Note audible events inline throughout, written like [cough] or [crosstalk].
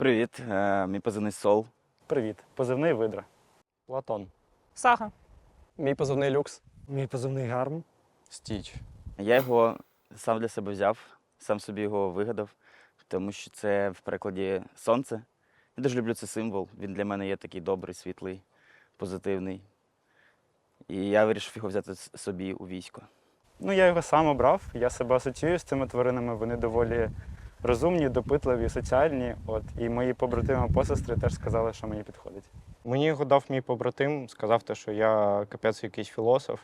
Привіт, е, мій позивний Сол. Привіт, позивний видра. Платон. Сага. Мій позивний люкс. Мій позивний гарм. Стіч. Я його сам для себе взяв, сам собі його вигадав, тому що це в перекладі сонце. Я дуже люблю цей символ. Він для мене є такий добрий, світлий, позитивний. І я вирішив його взяти собі у військо. Ну, я його сам обрав. Я себе асоціюю з цими тваринами. Вони доволі розумні, допитливі, соціальні. От і мої побратими посестри теж сказали, що мені підходить. Мені його дав мій побратим, сказав те, що я капець якийсь філософ.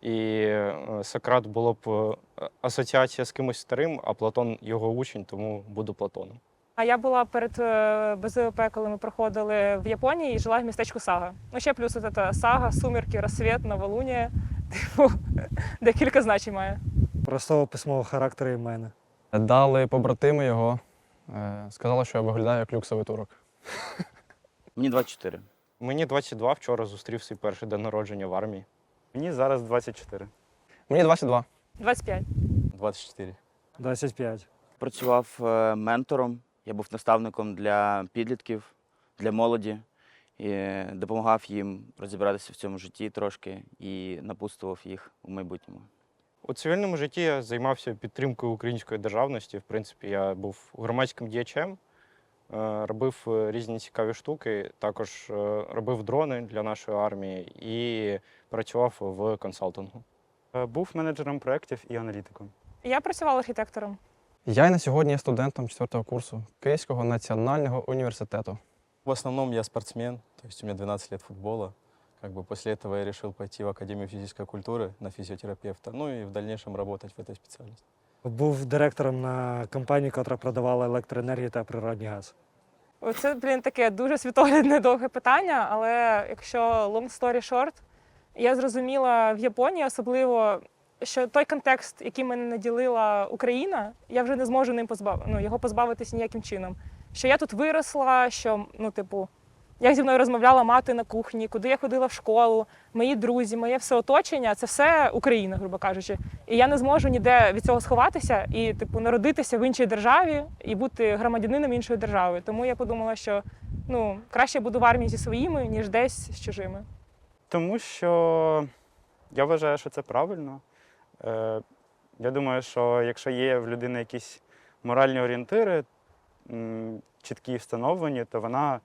І е, Сократ було б е, асоціація з кимось старим, а Платон його учень, тому буду Платоном. А я була перед е, БЗВП, коли ми проходили в Японії і жила в містечку Сага. Ну ще плюс от ця сага, сумерки, розсвіт, новолунія. [laughs] Типу, декілька значень має. Простого письмового характеру і в мене. Дали побратими його. е, Сказали, що я виглядаю як люксовий турок. Мені 24. Мені 22, вчора зустрів свій перший день народження в армії. Мені зараз 24. Мені 22. 25. 24. 25. Працював е, ментором, я був наставником для підлітків, для молоді. І допомагав їм розібратися в цьому житті трошки і напутствував їх у майбутньому. У цивільному житті я займався підтримкою української державності. В принципі, я був громадським діячем, е, робив е, різні цікаві штуки. Також е, робив дрони для нашої армії і працював в консалтингу. Був менеджером проєктів і аналітиком. Я працювала архітектором. Я на сьогодні є студентом 4 курсу Київського національного університету. В основном я спортсмен, то есть у меня 12 лет футбола. Как бы после этого я решил пойти в Академию физической культуры на физиотерапевта, ну и в дальнейшем работать в этой специальности. Був директором на компанії, яка продавала електроенергію та природний газ. Це, блін, таке дуже світоглядне довге питання, але якщо long story short, я зрозуміла в Японії особливо, що той контекст, який мене наділила Україна, я вже не зможу ним позбав... ну, його позбавитися ніяким чином. Що я тут виросла, що, ну, типу, як зі мною розмовляла мати на кухні, куди я ходила в школу, мої друзі, моє все оточення це все Україна, грубо кажучи. І я не зможу ніде від цього сховатися і, типу, народитися в іншій державі і бути громадянином іншої держави. Тому я подумала, що ну краще буду в армії зі своїми, ніж десь з чужими. Тому що я вважаю, що це правильно. Е, Я думаю, що якщо є в людини якісь моральні орієнтири, чіткі встановлені, то вона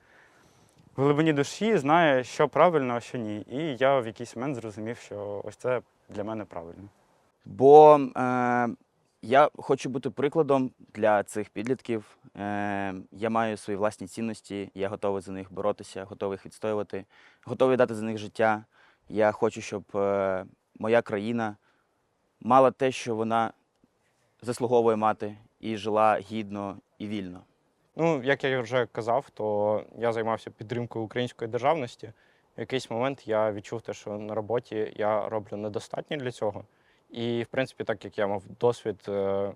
в глибині душі знає, що правильно, а що ні. І я в якийсь момент зрозумів, що ось це для мене правильно. Бо е, я хочу бути прикладом для цих підлітків. Е, я маю свої власні цінності, я готовий за них боротися, готовий їх відстоювати, готовий дати за них життя. Я хочу, щоб е, моя країна мала те, що вона заслуговує мати, і жила гідно і вільно. Ну, як я вже казав, то я займався підтримкою української державності. В якийсь момент я відчув те, що на роботі я роблю недостатньо для цього. І, в принципі, так як я мав досвід е,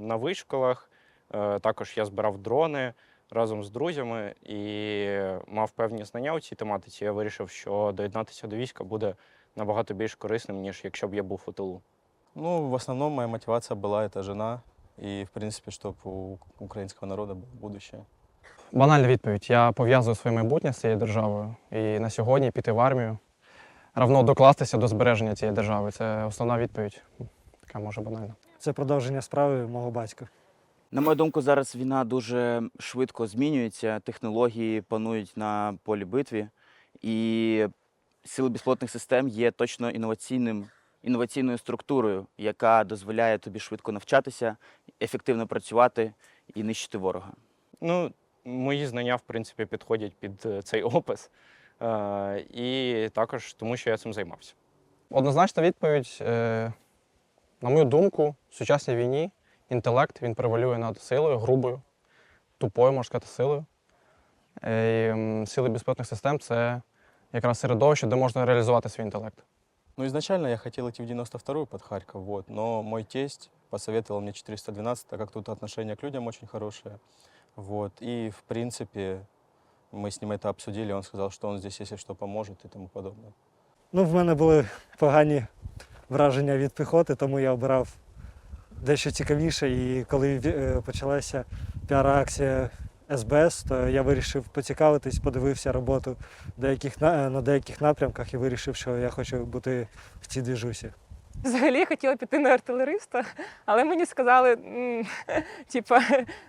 на вишколах, е, також я збирав дрони разом з друзями і мав певні знання у цій тематиці. Я вирішив, що доєднатися до війська буде набагато більш корисним, ніж якщо б я був у тилу. Ну, в основном моя мотивация была это жена, и, в принципе, чтобы у украинского народа было будущее. Банальна відповідь. Я пов'язую своє майбутнє з цією державою. І на сьогодні піти в армію равно докластися до збереження цієї держави. Це основна відповідь. Така може банальна. Це продовження справи мого батька. На мою думку, зараз війна дуже швидко змінюється, технології панують на полі битві, і сили безпілотних систем є точно інноваційним, інноваційною структурою, яка дозволяє тобі швидко навчатися, ефективно працювати і нищити ворога. Ну, мої знання, в принципі, підходять під е, цей опис. Е, і також тому, що я цим займався. Однозначна відповідь, е, на мою думку, в сучасній війні інтелект він превалює над силою, грубою, тупою, можна сказати, силою. Е, і, м, сили безпілотних систем це якраз середовище, де можна реалізувати свій інтелект. Ну, изначально я хотел идти в 92-ю под Харьков, вот, но мой тесть посоветовал мне 412, так как тут отношение к людям очень хорошее. Вот, и, в принципе, мы с ним это обсудили, он сказал, что он здесь, если что, поможет и тому подобное. Ну, в мене були погані враження від піхоти, тому я обирав дещо цікавіше. І коли е, почалася піар-акція СБС, то я вирішив поцікавитись, подивився роботу деяких, на, деяких напрямках і вирішив, що я хочу бути в цій двіжусі. Взагалі я хотіла піти на артилериста, але мені сказали, [laughs] типа,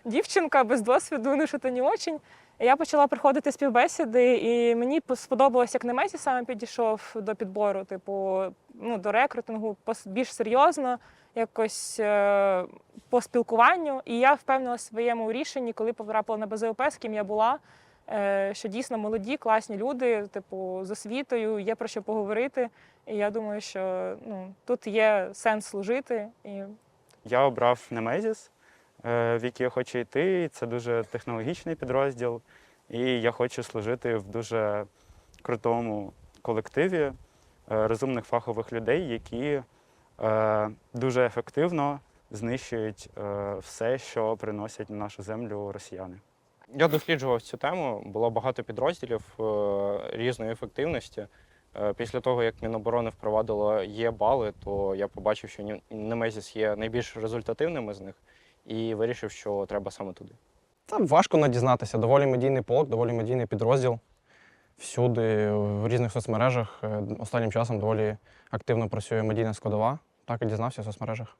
дівчинка без досвіду, ну що то не очень. Я почала приходити співбесіди, і мені сподобалось, як Немезі саме підійшов до підбору, типу, ну, до рекрутингу більш серйозно, якось е, по спілкуванню. І я впевнила в своєму рішенні, коли потрапила на БЗОП, з ким я була, що дійсно молоді, класні люди, типу, з освітою, є про що поговорити. І я думаю, що ну, тут є сенс служити. І Я обрав Немезіс, е, в який я хочу йти. Це дуже технологічний підрозділ, і я хочу служити в дуже крутому колективі е, розумних фахових людей, які е, дуже ефективно знищують е, все, що приносять на нашу землю росіяни. Я досліджував цю тему, було багато підрозділів е, різної ефективності. Е, Після того, як Міноборони впровадило є бали, то я побачив, що Немезіс є найбільш результативними з них, і вирішив, що треба саме туди. Там важко не дізнатися. Доволі медійний полк, доволі медійний підрозділ. Всюди, в різних соцмережах. Е, Останнім часом доволі активно працює медійна складова. Так і дізнався в соцмережах.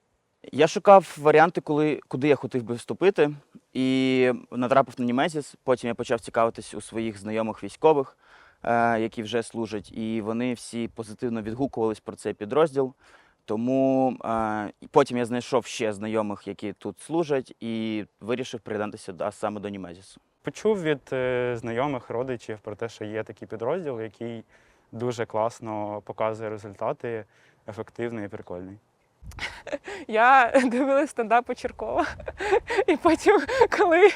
Я шукав варіанти, коли, куди я хотів би вступити, і натрапив на Німезіс. Потім я почав цікавитись у своїх знайомих військових, е, які вже служать, і вони всі позитивно відгукувались про цей підрозділ. Тому е, потім я знайшов ще знайомих, які тут служать, і вирішив приєднатися да, саме до Німезісу. Почув від е, знайомих родичів про те, що є такий підрозділ, який дуже класно показує результати, ефективний і прикольний. Я [laughs] дивилась стендапи Черкова. І потім, коли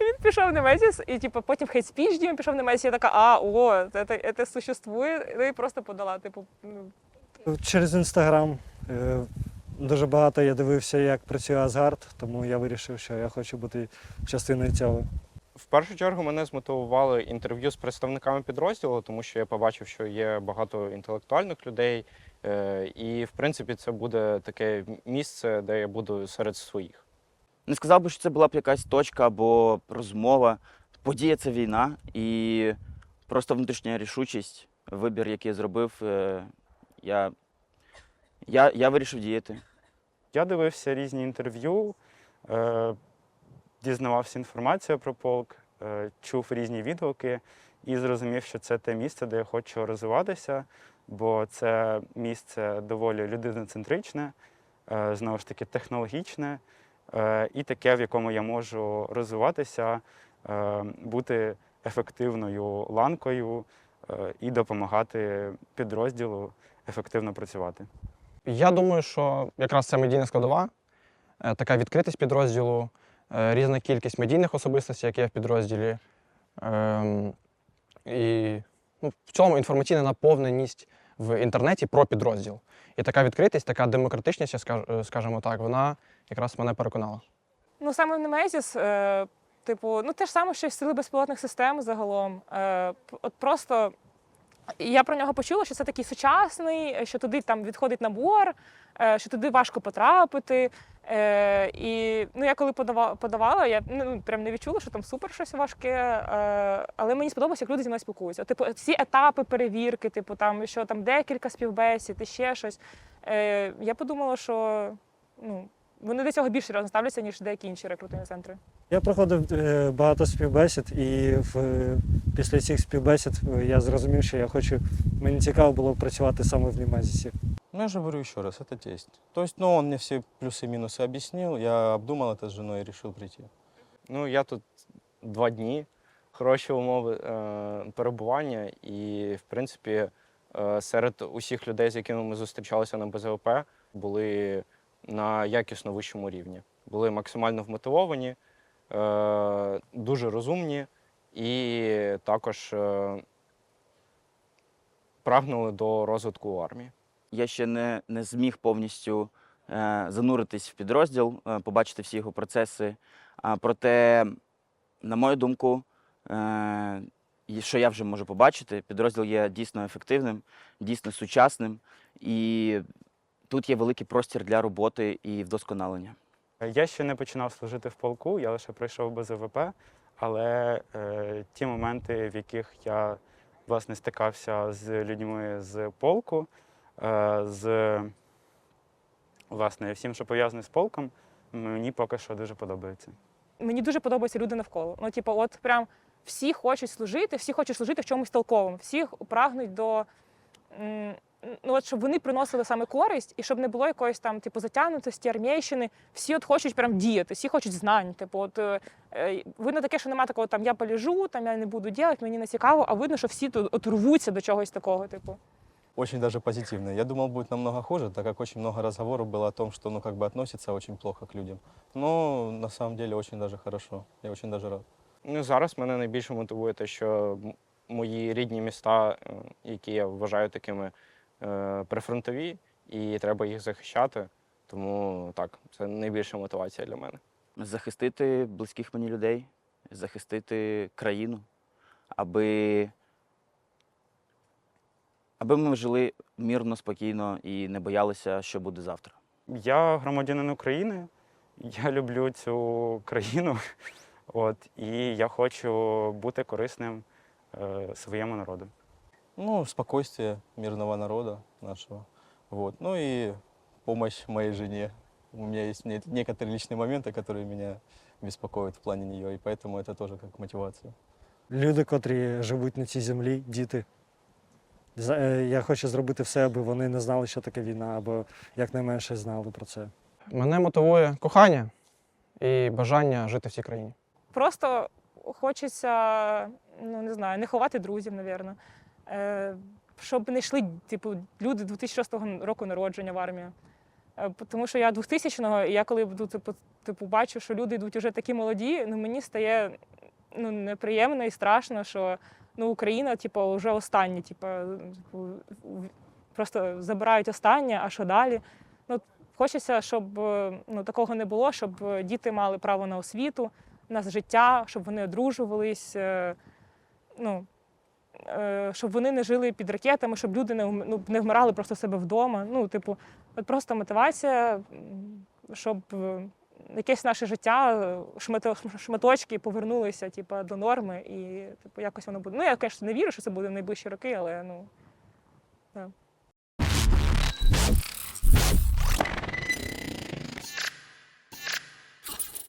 він пішов в Немезіс, і типу, потім в хейт-спіч він пішов в Немезіс, я така, а, о, це, це существує. Ну і просто подала. Типу, ну, Через інстаграм е, дуже багато я дивився, як працює Асгард, тому я вирішив, що я хочу бути частиною цього. В першу чергу мене змотивували інтерв'ю з представниками підрозділу, тому що я побачив, що є багато інтелектуальних людей, і в принципі це буде таке місце, де я буду серед своїх. Не сказав би, що це була б якась точка або розмова. Подія це війна, і просто внутрішня рішучість, вибір, який я зробив, е, я, я, я вирішив діяти. Я дивився різні інтерв'ю, е, дізнавався інформацію про полк, е, чув різні відгуки і зрозумів, що це те місце, де я хочу розвиватися, бо це місце доволі людиноцентричне, е, знову ж таки технологічне е, і таке, в якому я можу розвиватися, е, бути ефективною ланкою і допомагати підрозділу ефективно працювати. Я думаю, що якраз це медійна складова, така відкритість підрозділу, різна кількість медійних особистостей, які є в підрозділі. І ну, в цьому інформаційна наповненість в інтернеті про підрозділ. І така відкритість, така демократичність, е, скажімо так, вона якраз мене переконала. Ну, саме в Немезіс, е, типу, ну те ж саме, що й сили безпілотних систем загалом. Е, от просто я про нього почула, що це такий сучасний, що туди там відходить набор, е, що туди важко потрапити. Е, і ну, я коли подавала, я ну, прям не відчула, що там супер щось важке. Е, але мені сподобалося, як люди зі мною спілкуються. Типу, всі етапи перевірки, типу, там, що там декілька співбесід і ще щось. Я подумала, що ну, вони до цього більш серйозно ставляться, ніж деякі інші рекрутингові центри. Я проходив е, багато співбесід, і в, після цих співбесід е, я зрозумів, що я хочу. Мені цікаво було працювати саме в Німазісі. Ну, я же говорю еще раз, это тесть. То есть, ну, он мне все плюсы и минусы объяснил, я обдумал это с женой и решил прийти. Ну, я тут два дні, хороші умови е, перебування, і, в принципі, е, серед усіх людей, з якими ми зустрічалися на БЗОП, були на якісно вищому рівні. Були максимально вмотивовані, е, дуже розумні і також е, прагнули до розвитку армії. Я ще не, не зміг повністю е, зануритись в підрозділ, побачити всі його процеси. Проте, на мою думку, що я вже можу побачити, підрозділ є дійсно ефективним, дійсно сучасним, і тут є великий простір для роботи і вдосконалення. Я ще не починав служити в полку, я лише пройшов БЗВП, але е, ті моменти, в яких я власне стикався з людьми з полку, е, з власне всім, що пов'язане з полком, мені поки що дуже подобається. Мені дуже подобаються люди навколо. Ну, типу, от прям всі хочуть служити, всі хочуть служити в чомусь толковому, всі прагнуть до м, Ну, от щоб вони приносили саме користь, і щоб не було якоїсь там, типу, затягнутості, армійщини. Всі от хочуть прям діяти, всі хочуть знань. Типу, от е, е, видно таке, що немає такого, там я полежу, там я не буду робити, мені не цікаво, а видно, що всі тут от рвуться до чогось такого, типу. Очень даже позитивный. Я думал, будет намного хуже, так как очень много разговоров было о том, что ну как бы относится очень плохо к людям. Но на самом деле очень даже хорошо. Я очень даже рад. Ну, зараз мене найбільше мотивує те, що м- мої рідні міста, е, які я вважаю такими е, прифронтові, і треба їх захищати. Тому так, це найбільша мотивація для мене. захистити близьких мені людей, захистити країну, аби, аби ми жили мирно, спокійно і не боялися, що буде завтра. Я громадянин України, я люблю цю країну, [laughs] от, і я хочу бути корисним е, своєму народу Ну, спокойствие мирного народа нашего. Вот. Ну и помощь моей жене. У меня есть не- некоторые личные моменты, которые меня беспокоят в плане нее, и поэтому это тоже как мотивация. Люди, котрі живуть на цій землі, діти. За- е, Я хочу зробити все, аби вони не знали, що таке війна, або якнайменше знали про це. Мене мотивує кохання і бажання жити в цій країні. Просто хочеться, ну не знаю, не ховати друзів, напевно. Е, щоб не йшли, типу, люди 2006 року народження в армію. Е, тому що я 2000-го, і я коли буду, типу, типу, бачу, що люди йдуть вже такі молоді, ну мені стає ну, неприємно і страшно, що ну, Україна, типу, вже останні, типу, типу, просто забирають останнє, а що далі? Ну, хочеться, щоб ну, такого не було, щоб діти мали право на освіту, на життя, щоб вони одружувались, е, ну, щоб вони не жили під ракетами, щоб люди не, ну, не вмирали просто себе вдома. Ну, типу, от просто мотивація, щоб е, якесь наше життя, е, шматочки повернулися типу, до норми, і типу, якось воно буде. Ну, я, звісно, не вірю, що це буде в найближчі роки, але ну. Да.